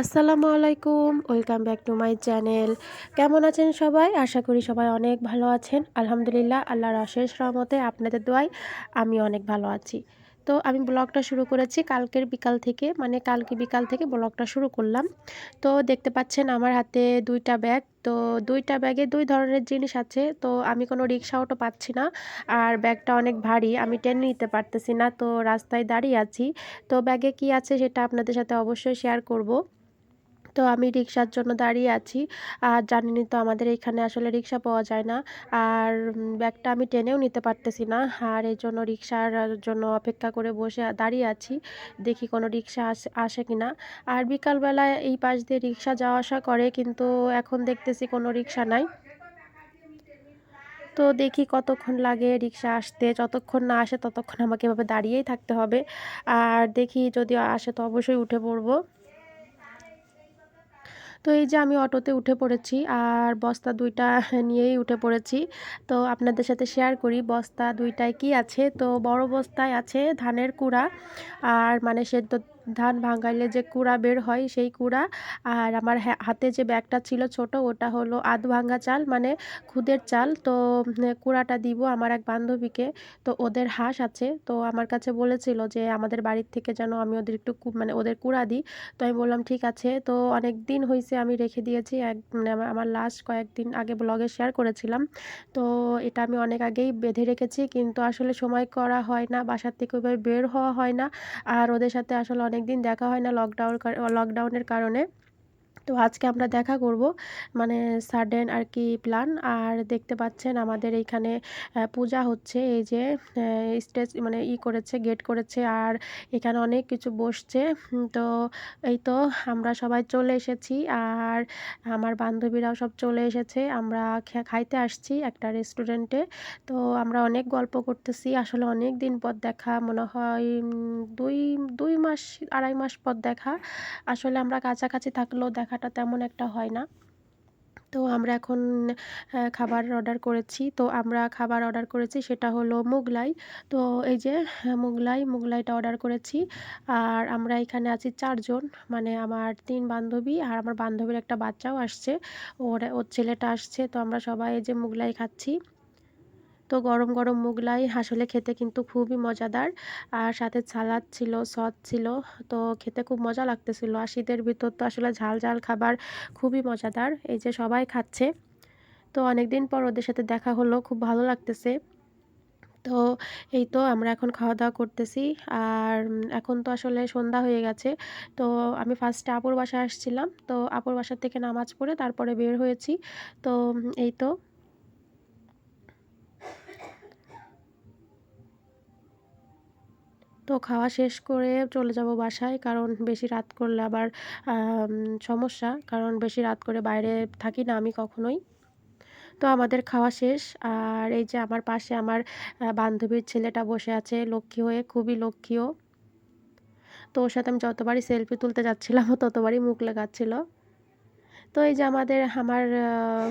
আসসালামু আলাইকুম, welcome back to my channel. কেমন আছেন সবাই? আশা করি সবাই অনেক ভালো আছেন। আলহামদুলিল্লাহ, আল্লাহর অশেষ রহমতে আপনাদের দোয়ায় আমি অনেক ভালো আছি। তো আমি ব্লগটা শুরু করেছি কালকের বিকাল থেকে মানে কালকে বিকাল থেকে ব্লগটা শুরু করলাম। তো দেখতে পাচ্ছেন আমার হাতে দুইটা ব্যাগ। তো দুইটা ব্যাগে দুই ধরনের জিনিস আছে। তো আমি কোনো রিক্সা অটো পাচ্ছি না, আর ব্যাগটা অনেক ভারী, আমি টেনে নিতে পারতেছি না। তো রাস্তায় দাঁড়িয়ে আছি। তো ব্যাগে কি আছে সেটা আপনাদের সাথে অবশ্যই শেয়ার করব। তো আমি রিক্সার জন্য দাঁড়িয়ে আছি। আর জানেনই তো আমাদের এখানে আসলে রিক্সা পাওয়া যায় না। আর ব্যাগটা আমি টেনেও নিতে পারতেছি না। আর এই জন্য রিক্সার জন্য অপেক্ষা করে বসে দাঁড়িয়ে আছি। দেখি কোনো রিক্সা আসে আসে কি না আর বিকালবেলায় এই পাশ দিয়ে রিক্সা যাওয়া আসা করে, কিন্তু এখন দেখতেছি কোনো রিক্সা নাই। তো দেখি কতক্ষণ লাগে রিক্সা আসতে। যতক্ষণ না আসে ততক্ষণ আমাকে এভাবে দাঁড়িয়েই থাকতে হবে। আর দেখি যদি আসে তো অবশ্যই উঠে পড়ব। তো এই যে আমি অটোতে উঠে পড়েছি আর বস্তা দুইটা নিয়েই উঠে পড়েছি। তো আপনাদের সাথে শেয়ার করি বস্তা দুইটায় কি আছে। তো বড় বস্তায় আছে ধানের কুড়া আর মানে সেদ্ধ ধান ভাঙাইলে যে কুড়া বের হয় সেই কুড়া। আর আমার হাতে যে ব্যাগটা ছিল ছোট, ওটা হলো আধ ভাঙ্গা চাল মানে খুদের চাল। তো কুড়াটা দিব আমার এক বান্ধবীকে। তো ওদের হাঁস আছে। তো আমার কাছে বলেছিল যে আমাদের বাড়ির থেকে যেন আমি ওদের একটু মানে ওদের কুড়া দিই। তো আমি বললাম, ঠিক আছে। তো অনেক দিন হয়েছে আমি রেখে দিয়েছি। এক মানে আমার লাস্ট কয়েকদিন আগে ব্লগে শেয়ার করেছিলাম। তো এটা আমি অনেক আগেই বেঁধে রেখেছি। কিন্তু আসলে সময় করা হয় না, বাসার থেকে ওইভাবে বের হওয়া হয় না। আর ওদের সাথে আসলে অনেক দিন দেখা হয় না লকডাউন লকডাউনের কারণে। তো আজকে আমরা দেখা করব মানে সাডেন আর কি প্ল্যান আর দেখতে পাচ্ছেন আমাদের এইখানে পূজা হচ্ছে, এই যে স্টেজ মানে ই করেছে গেট করেছে, আর এখানে অনেক কিছু বসছে। তো এই তো আমরা সবাই চলে এসেছি, আর আমার বান্ধবীরাও সব চলে এসেছে। আমরা খাইতে আসছি একটা রেস্টুরেন্টে তো আমরা অনেক গল্প করতেছি, আসলে অনেক দিন পর দেখা, মনে হয় দুই দুই মাস, আড়াই মাস পর দেখা। আসলে আমরা কাছাকাছি থাকলেও দেখা দেখাটা তেমন একটা হয় না। তো আমরা এখন খাবার অর্ডার করেছি। তো আমরা খাবার অর্ডার করেছি সেটা হলো মুগলাই। তো এই যে মুগলাই, মুগলাইটা অর্ডার করেছি। আর আমরা এখানে আছি চারজন। মানে আমার তিন বান্ধবী আর আমার বান্ধবীর একটা বাচ্চাও আসছে। ওর ওর ছেলেটা আসছে। তো আমরা সবাই এই যে মুগলাই খাচ্ছি। তো গরম গরম মুগলাই আসলে খেতে কিন্তু খুবই মজাদার। আর সাথে সালাদ ছিল, সস ছিল, তো খেতে খুব মজা লাগতেছিল। আর শীতের ভিতর তো আসলে ঝাল ঝাল খাবার খুবই মজাদার, এই যে সবাই খাচ্ছে। তো অনেক দিন পর ওদের সাথে দেখা হলো, খুব ভালো লাগতেছে। তো এই তো আমরা এখন খাওয়া দাওয়া করতেছি। আর এখন তো আসলে সন্ধ্যা হয়ে গেছে। তো আমি ফার্স্টে আপুর বাসায় আসছিলাম। তো আপুর বাসার থেকে নামাজ পড়ে তারপরে বের হয়েছি। তো এই তো তো খাওয়া শেষ করে চলে যাব বাসায়। কারণ বেশি রাত করলে আবার সমস্যা। কারণ বেশি রাত করে বাইরে থাকি না আমি কখনোই। তো আমাদের খাওয়া শেষ। আর এই যে আমার পাশে আমার বান্ধবীর ছেলেটা বসে আছে লক্ষ্মী হয়ে, খুবই লক্ষ্মীও। তো ওর সাথে আমি যতবারই সেলফি তুলতে যাচ্ছিলাম, ততবারই মুখ লেগাচ্ছিল। তো এই যে আমাদের, আমার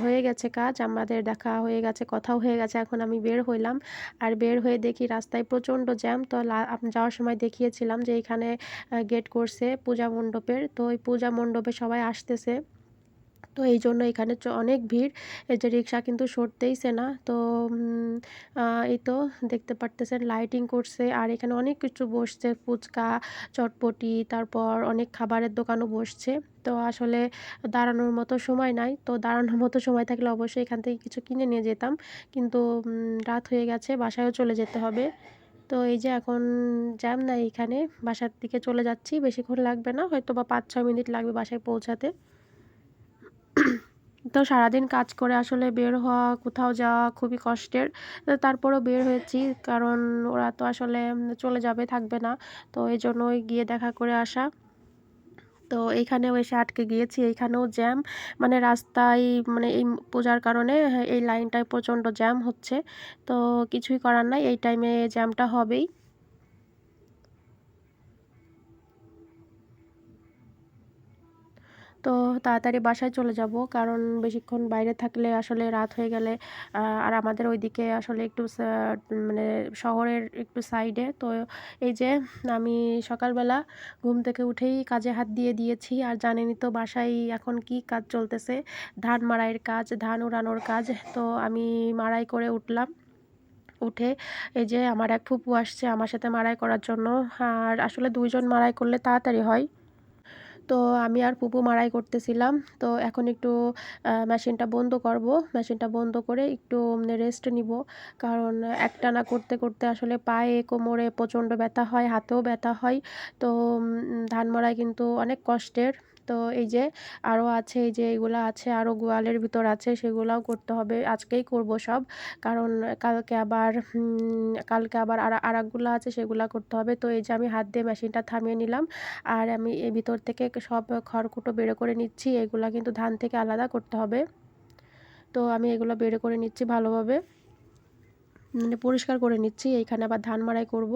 হয়ে গেছে কাজ, আমাদের দেখা হয়ে গেছে, কথাও হয়ে গেছে, এখন আমি বের হইলাম। আর বের হয়ে দেখি রাস্তায় প্রচণ্ড জ্যাম, তো যাওয়ার সময় দেখিয়েছিলাম যে এখানে গেট করছে পূজা মণ্ডপের, তো ওই পূজা মণ্ডপে সবাই আসতেছে। তো এই জন্য এখানে অনেক ভিড়। এই যে রিক্সা কিন্তু সরতেইছে না। তো এই তো দেখতে পারতেছেন লাইটিং করছে। আর এখানে অনেক কিছু বসছে, ফুচকা, চটপটি, তারপর অনেক খাবারের দোকানও বসছে। তো আসলে দাঁড়ানোর মতো সময় নাই। তো দাঁড়ানোর মতো সময় থাকলে অবশ্যই এখান থেকে কিছু কিনে নিয়ে যেতাম। কিন্তু রাত হয়ে গেছে, বাসায়ও চলে যেতে হবে। তো এই যে এখন জ্যাম নাই এখানে। বাসার দিকে চলে যাচ্ছি। বেশিক্ষণ লাগবে না। হয়তো বা পাঁচ ছয় মিনিট লাগবে বাসায় পৌঁছাতে। তো সারাদিন কাজ করে আসলে বের হওয়া, কোথাও যাওয়া খুবই কষ্টের। তারপরেও বের হয়েছি, কারণ ওরা তো আসলে চলে যাবে, থাকবে না। তো এই জন্যই গিয়ে দেখা করে আসা। তো এইখানেও এসে আটকে গিয়েছি, এইখানেও জ্যাম। মানে রাস্তায় মানে এই পূজার কারণে এই লাইনটায় প্রচণ্ড জ্যাম হচ্ছে। তো কিছুই করার নাই, এই টাইমে জ্যামটা হবেই। তো তাড়াতাড়ি বাসায় চলে যাব। কারণ বেশিক্ষণ বাইরে থাকলে আসলে রাত হয়ে গেলে আর আমাদের ওইদিকে আসলে একটু মানে শহরের একটু সাইডে তো এই যে আমি সকালবেলা ঘুম থেকে উঠেই কাজে হাত দিয়ে দিয়েছি। আর জানেনই তো বাসায় এখন কি কাজ চলতেছে? ধান মাড়াইয়ের কাজ, ধান উড়ানোর কাজ। তো আমি মাড়াই করে উঠলাম। উঠে এই যে আমার এক ফুপু আসছে আমার সাথে মারাই করার জন্য। আর আসলে দুইজন মাড়াই করলে তাড়াতাড়ি হয়। তো আমি আর পুপু মারাই করতেছিলাম। তো এখন একটু মেশিনটা বন্ধ করব। মেশিনটা বন্ধ করে একটু রেস্ট নিব। কারণ একটানা করতে করতে আসলে পায়ে, কোমরে প্রচণ্ড ব্যথা হয়, হাতেও ব্যথা হয়। তো ধান মারাই কিন্তু অনেক কষ্টের। তো এই যে আরও আছে, এই যে এগুলো আছে আরও গোয়ালের ভিতর আছে, সেগুলোও করতে হবে। আজকেই করব সব। কারণ কালকে আবার কালকে আবার আর, আরেকগুলো আছে, সেগুলো করতে হবে। তো এই যে আমি হাত দিয়ে মেশিনটা থামিয়ে নিলাম। আর আমি এই ভিতর থেকে সব খড়কুটো বের করে নিচ্ছি। এগুলো কিন্তু ধান থেকে আলাদা করতে হবে। তো আমি এগুলো বের করে নিচ্ছি ভালোভাবে। মানে পরিষ্কার করে নিচ্ছি, এইখানে আবার ধান মাড়াই করব।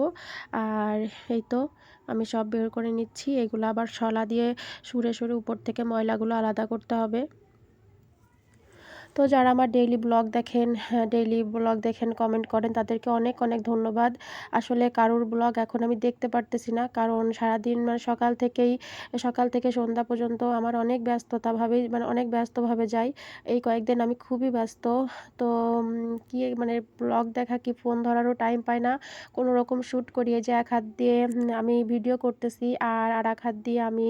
আর এই তো আমি সব বের করে নিচ্ছি, এগুলো আবার শলা দিয়ে সুরে সুরে উপর থেকে ময়লাগুলো আলাদা করতে হবে। তো যারা আমার ডেইলি ব্লগ দেখেন ডেইলি ব্লগ দেখেন কমেন্ট করেন, তাদেরকে অনেক অনেক ধন্যবাদ। আসলে কারোর ব্লগ এখন আমি দেখতে পারতেছি না, কারণ সারাদিন মানে সকাল থেকেই, সকাল থেকে সন্ধ্যা পর্যন্ত আমার অনেক ব্যস্ততাভাবেই মানে অনেক ব্যস্তভাবে যাই। এই কয়েকদিন আমি খুবই ব্যস্ত, তো কি মানে ব্লগ দেখা কি ফোন ধরারও টাইম পাই না। কোনো রকম শ্যুট করিয়ে যে এক হাত দিয়ে আমি ভিডিও করতেছি আর আর এক হাত দিয়ে আমি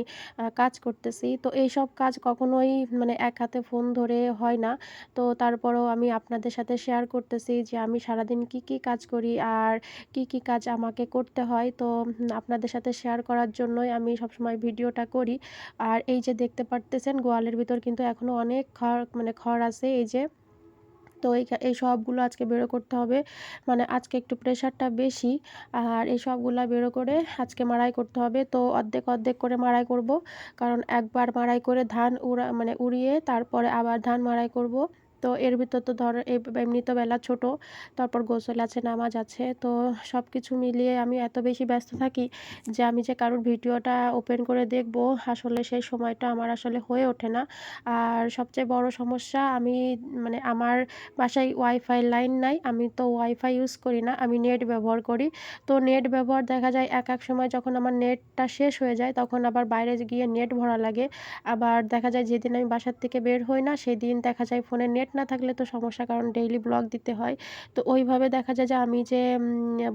কাজ করতেছি। তো এইসব কাজ কখনোই মানে এক হাতে ফোন ধরে হয় না। তো তারপরও আমি আপনাদের সাথে শেয়ার করতেছি যে আমি সারাদিন কি কি কাজ করি আর কি কি কাজ আমাকে করতে হয়। তো আপনাদের সাথে শেয়ার করার জন্যই আমি সবসময় ভিডিওটা করি। আর এই যে দেখতে পারতেছেন, গোয়ালের ভিতর কিন্তু এখনও অনেক খড় মানে খড় আছে, এই যে তো এই এই সবগুলো আজকে বেরো করতে হবে। মানে আজকে একটু প্রেশারটা বেশি আর এই সবগুলো বেরো করে আজকে মাড়াই করতে হবে। তো অর্ধেক অর্ধেক করে মাড়াই করব। কারণ একবার মাড়াই করে ধান উড়া মানে উড়িয়ে তারপরে আবার ধান মাড়াই করব। তো এর ভিতর তো ধর এমনি তো বেলা ছোট, তারপর গোসল আছে, নামাজ আছে, তো সব কিছু মিলিয়ে আমি এত বেশি ব্যস্ত থাকি যে আমি যে কারোর ভিডিওটা ওপেন করে দেখব, আসলে সেই সময়টা আমার আসলে হয়ে ওঠে না। আর সবচেয়ে বড় সমস্যা, আমি মানে আমার বাসায় ওয়াইফাই লাইন নাই, আমি তো ওয়াইফাই ইউজ করি না, আমি নেট ব্যবহার করি। তো নেট ব্যবহার দেখা যায় এক এক সময় যখন আমার নেটটা শেষ হয়ে যায়, তখন আবার বাইরে গিয়ে নেট ভরা লাগে। আবার দেখা যায় যেদিন আমি বাসার থেকে বের হই না, সেদিন দেখা যায় ফোনে নেট নেট না থাকলে তো সমস্যা, কারণ ডেইলি ব্লগ দিতে হয়। তো ওইভাবে দেখা যায় যে আমি যে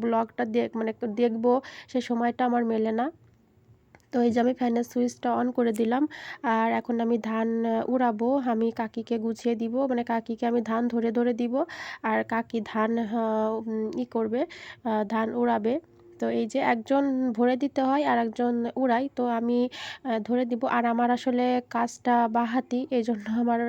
ব্লগটা দেখ মানে দেখব, সে সময়টা আমার মেলে না। তো এই যে আমি ফ্যানের সুইচটা অন করে দিলাম, আর এখন আমি ধান উড়াবো। আমি কাকিকে গুছিয়ে দিব মানে কাকিকে আমি ধান ধরে ধরে দিব, আর কাকি ধান ই করবে ধান উড়াবে। তো এই যে একজন ভরে দিতে হয় আর একজন উড়াই তো আমি ধরে দিব আর আমার আসলে কাজটা বাহাতি এই জন্য আমার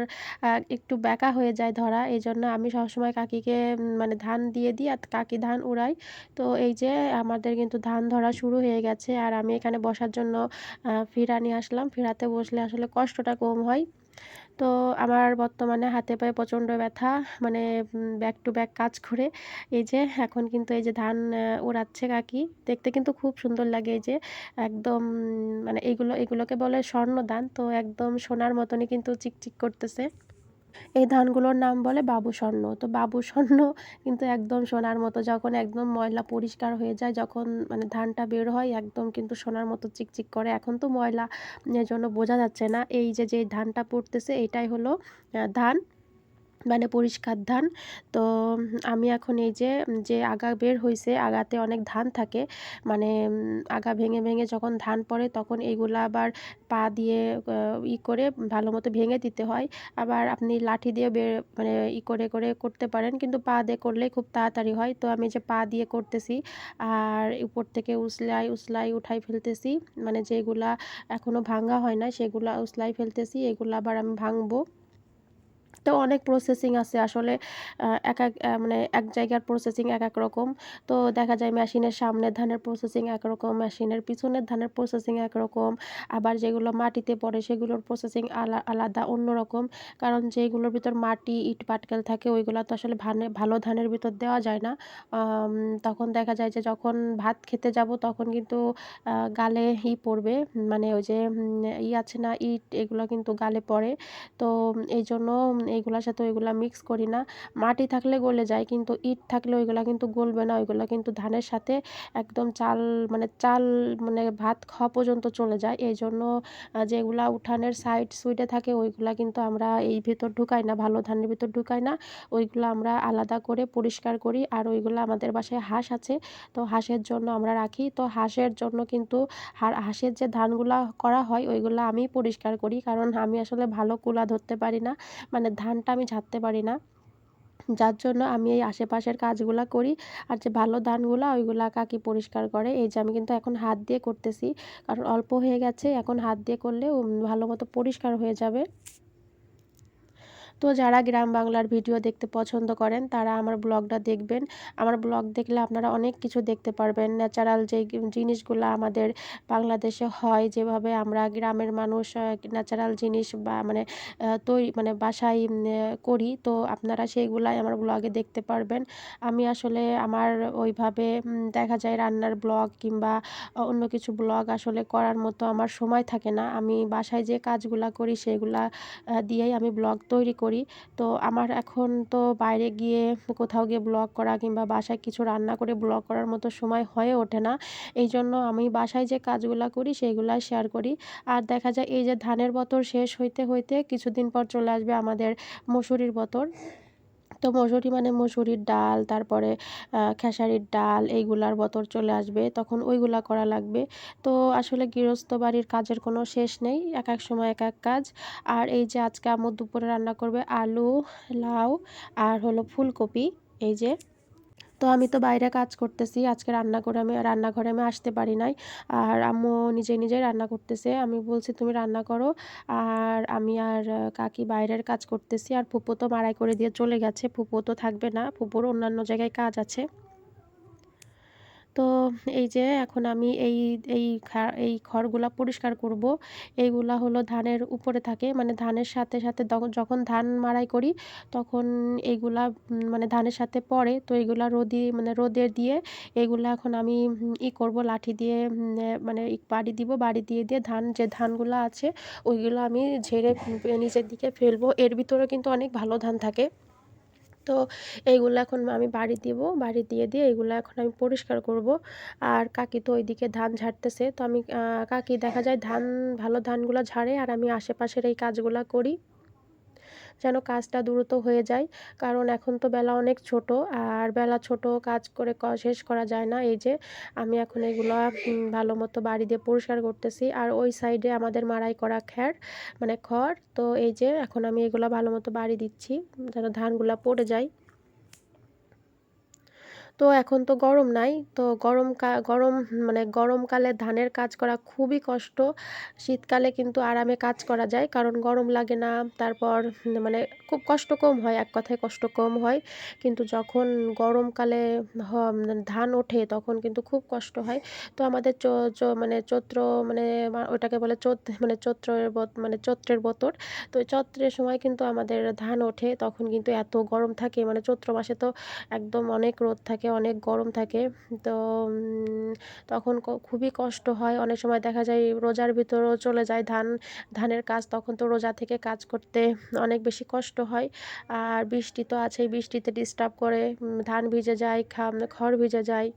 একটু ব্যাকা হয়ে যায় ধরা। এই জন্য আমি সবসময় কাকিকে মানে ধান দিয়ে দিই আর কাকি ধান উড়াই তো এই যে আমাদের কিন্তু ধান ধরা শুরু হয়ে গেছে। আর আমি এখানে বসার জন্য ফিরা নিয়ে আসলাম। ফিরাতে বসলে আসলে কষ্টটা কম হয়। তো আমার বর্তমানে হাতে পায়ে প্রচণ্ড ব্যথা মানে ব্যাক টু ব্যাক কাজ করে। এই যে, এখন কিন্তু এই যে ধান ওড়াচ্ছে কাকি, দেখতে কিন্তু খুব সুন্দর লাগে এই যে। একদম মানে এইগুলো, এগুলোকে বলে স্বর্ণ ধান তো একদম সোনার মতনই কিন্তু চিকচিক করতেছে। এই ধানগুলোর নাম বলে বাবু স্বর্ণ। তো বাবু স্বর্ণ কিন্তু একদম সোনার মতো, যখন একদম ময়লা পরিষ্কার হয়ে যায়, যখন মানে ধানটা বের হয়, একদম কিন্তু সোনার মতো চিকচিক করে। এখন তো ময়লা জন্য বোঝা যাচ্ছে না। এই যে যে ধানটা পড়তেছে, এটাই হলো ধান। মানে পরিষ্কার ধান। তো আমি এখন এই যে যে আগা বের হয়েছে আগাতে অনেক ধান থাকে। মানে আগা ভেঙে ভেঙে যখন ধান পড়ে তখন এইগুলো আবার পা দিয়ে ই করে ভালো মতো ভেঙে দিতে হয়। আবার আপনি লাঠি দিয়ে বের মানে ই করে করে করতে পারেন। কিন্তু পা দিয়ে করলে খুব তাড়াতাড়ি হয়। তো আমি যে পা দিয়ে করতেছি আর উপর থেকে উসলাই উসলাই উঠাই ফেলতেছি। মানে যেগুলা এখনও ভাঙা হয় না সেগুলা উসলাই ফেলতেছি। এগুলো আবার আমি ভাঙবো। তো অনেক প্রসেসিং আছে। আসলে এক এক মানে এক জায়গার প্রসেসিং এক এক রকম। তো দেখা যায় মেশিনের সামনের ধানের প্রসেসিং একরকম মেশিনের পিছনের ধানের প্রসেসিং একরকম আবার যেগুলো মাটিতে পড়ে সেগুলোর প্রসেসিং আলা, আলাদা অন্যরকম কারণ যেগুলোর ভিতর মাটি, ইট, পাটকেল থাকে, ওইগুলো তো আসলে ধানে, ভালো ধানের ভিতর দেওয়া যায় না। তখন দেখা যায় যে যখন ভাত খেতে যাব তখন কিন্তু গালে ই পড়বে। মানে ওই যে ই আছে না, ইট, এগুলো কিন্তু গালে পড়ে। তো এই জন্য এইগুলোর সাথে ওইগুলো মিক্স করি না। মাটি থাকলে গলে যায়, কিন্তু ইট থাকলে ওইগুলো কিন্তু গলবে না। ওইগুলো কিন্তু ধানের সাথে একদম চাল মানে চাল মানে ভাত খাওয়া পর্যন্ত চলে যায়। এই জন্য যেগুলা উঠানের সাইড সুইডে থাকে, ওইগুলা কিন্তু আমরা এই ভিতর ঢুকাই না, ভালো ধানের ভিতর ঢুকাই না। ওইগুলো আমরা আলাদা করে পরিষ্কার করি। আর ওইগুলো আমাদের বাসায় হাঁস আছে, তো হাঁসের জন্য আমরা রাখি। তো হাঁসের জন্য কিন্তু হাঁসের যে ধানগুলা করা হয়, ওইগুলো আমি পরিষ্কার করি। কারণ আমি আসলে ভালো কুলা ধরতে পারি না। মানে ধানটা আমি ঝাড়তে পারি না। যার জন্য আমি এই আশেপাশের কাজগুলো করি। আর যে ভালো ধানগুলো, ওইগুলা কাকি পরিষ্কার করে। এই যে আমি কিন্তু এখন হাত দিয়ে করতেছি। কারণ অল্প হয়ে গেছে। এখন হাত দিয়ে করলে ভালো মতো পরিষ্কার হয়ে যাবে। তো যারা গ্রাম বাংলার ভিডিও দেখতে পছন্দ করেন, তারা আমার ব্লগটা দেখবেন। আমার ব্লগ দেখলে আপনারা অনেক কিছু দেখতে পারবেন। ন্যাচারাল যে জিনিসগুলো আমাদের বাংলাদেশে হয়, যেভাবে আমরা গ্রামের মানুষ ন্যাচারাল জিনিস বা মানে তৈরি মানে বাসায় করি, তো আপনারা সেইগুলাই আমার ব্লগে দেখতে পারবেন। আমি আসলে আমার ওইভাবে দেখা যায় রান্নার ব্লগ কিংবা অন্য কিছু ব্লগ আসলে করার মতো আমার সময় থাকে না। আমি বাসায় যে কাজগুলা করি, সেগুলা দিয়েই আমি ব্লগ তৈরি করি। তো আমার এখন তো বাইরে গিয়ে কোথাও গিয়ে ব্লগ করা কিংবা বাসায় কিছু রান্না করে ব্লগ করার মতো সময় হয়ে ওঠে না। এই জন্য আমি বাসায় যে কাজগুলো করি সেইগুলাই শেয়ার করি। আর দেখা যায় এই যে ধানের বতর শেষ হইতে হইতে কিছুদিন পর চলে আসবে আমাদের মসুরির বতর তো মসুরি মানে মসুরির ডাল, তারপরে খেসারির ডাল এইগুলার বতর চলে আসবে, তখন ওইগুলা করা লাগবে। তো আসলে গৃহস্থ বাড়ির কাজের কোনো শেষ নেই এক এক সময় এক এক কাজ। আর এই যে আজকে আমার দুপুরে রান্না করবে আলু, লাউ আর হলো ফুলকপি, এই যে তো আমি তো বাইরে কাজ করতেছি। আজকে রান্না করে আমি, রান্নাঘরে আমি আসতে পারি নাই। আর আম্মু নিজে নিজেই রান্না করতেছে। আমি বলছি, তুমি রান্না করো। আর আমি আর কাকি বাইরের কাজ করতেছি। আর ফুপো তো মারাই করে দিয়ে চলে গেছে। ফুপো তো থাকবে না। ফুপোর অন্যান্য জায়গায় কাজ আছে। তো এই যে এখন আমি এই এই এই খড়গুলা পরিষ্কার করব। এইগুলা হলো ধানের উপরে থাকে মানে ধানের সাথে সাথে যখন ধান মাড়াই করি তখন এইগুলা মানে ধানের সাথে পড়ে, তো এইগুলা রোদি মানে রোদে দিয়ে এগুলা এখন আমি ই করব, লাঠি দিয়ে মানে বাড়ি দিব, বাড়ি দিয়ে দিয়ে ধান, যে ধানগুলো আছে ওইগুলো আমি ঝেড়ে নিচের দিকে ফেলব। এর ভিতরে কিন্তু অনেক ভালো ধান থাকে। তো এইগুলো এখন আমি বাড়ি দিব, বাড়ি দিয়ে দিয়ে এইগুলো এখন আমি পরিষ্কার করব। আর কাকি তো ওইদিকে ধান ঝাড়তেছে, তো আমি কাকি দেখা যায় ধান, ভালো ধানগুলো ঝাড়ে আর আমি আশেপাশের এই কাজগুলো করি। যেন কাজটা দ্রুত হয়ে যায়। কারণ এখন তো বেলা অনেক ছোট, আর বেলা ছোট কাজ করে শেষ করা যায় না। এই যে, আমি এখন এগুলো ভালো মতো বাড়ি দিয়ে পরিষ্কার করতেছি। আর ওই সাইডে আমাদের মারাই করা খ্যার মানে খড়। তো এই যে, এখন আমি এগুলো ভালো মতো বাড়ি দিচ্ছি, যেন ধানগুলো পড়ে যায়। তো এখন তো গরম নাই। তো গরম গরম মানে গরমকালে ধানের কাজ করা খুবই কষ্ট। শীতকালে কিন্তু আরামে কাজ করা যায়, কারণ গরম লাগে না। তারপর মানে খুব কষ্ট কম হয়, এক কথায় কষ্ট কম হয়। কিন্তু যখন গরমকালে ধান ওঠে, তখন কিন্তু খুব কষ্ট হয়। তো আমাদের মানে চৈত্র মানে ওটাকে বলে চোত মানে চৈত্রের মানে চৈত্রের বতর। তো চৈত্রের সময় কিন্তু আমাদের ধান ওঠে, তখন কিন্তু এত গরম থাকে। মানে চৈত্র মাসে তো একদম অনেক রোদ থাকে। থাকে অনেক গরম থাকে। তো তখন খুবই কষ্ট হয়। অনেক সময় দেখা যায় রোজার ভিতরেও চলে যায় ধান, ধানের কাজ, তখন তো রোজা থেকে কাজ করতে অনেক বেশি কষ্ট হয়। আর বৃষ্টি তো আছেই, বৃষ্টিতে ডিস্টার্ব করে ধান ভিজে যায় খড় ভিজে যায়।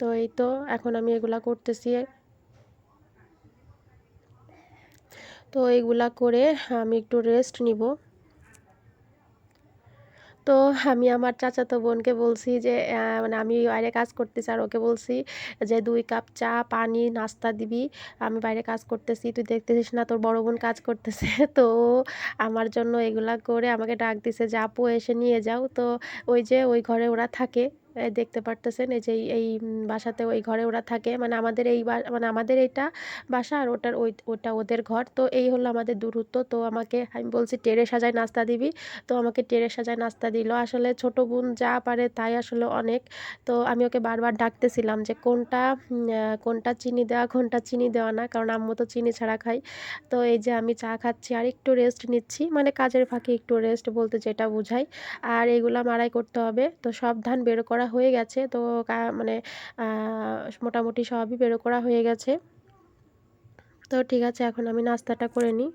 তো এই তো, এখন আমি এগুলা করতেছি। তো এইগুলা করে আমি একটু রেস্ট নিব। তো আমি আমার চাচাতো বোনকে বলছি যে মানে আমি বাইরে কাজ করতেছি। আর ওকে বলছি যে, দুই কাপ চা, পানি, নাস্তা দিবি। আমি বাইরে কাজ করতেছি। তুই দেখতেছিস না তোর বড় বোন কাজ করতেছে? তো আমার জন্য এগুলা করে আমাকে ডাক দিছে যে, আপু, এসে নিয়ে যাও। তো ওই যে, ওই ঘরে ওরা থাকে। দেখতে পারতেছেন, এই যে এই বাসাতে ওই ঘরে ওরা থাকে। মানে আমাদের এই মানে আমাদের এইটা বাসা আর ওটার ওই, ওটা ওদের ঘর। তো এই হলো আমাদের দূরত্ব। তো আমাকে, আমি বলছি, টেরে সাজায় নাস্তা দিবি? তো আমাকে টেরে সাজায় নাস্তা দিল। আসলে ছোট বোন যা পারে তাই আসলে অনেক। তো আমি ওকে বারবার ডাকতেছিলাম যে, কোনটা কোনটা চিনি দেওয়া, কোনটা চিনি দেওয়া না? কারণ আম্মু তো চিনি ছাড়া খাই তো এই যে আমি চা খাচ্ছি আর একটু রেস্ট নিচ্ছি। মানে কাজের ফাঁকে একটু রেস্ট বলতে যেটা বোঝায়। আর এগুলা মাড়াই করতে হবে। তো সব ধান বের করা হয়ে গেছে। তো মানে মোটামুটি সবই বের করা হয়ে গেছে। তো ঠিক আছে, এখন আমি নাস্তাটা করে নিই।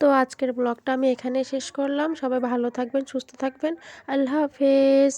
তো আজকের ব্লগটা আমি এখানে শেষ করলাম। সবাই ভালো থাকবেন, সুস্থ থাকবেন। আল্লাহ হাফেজ।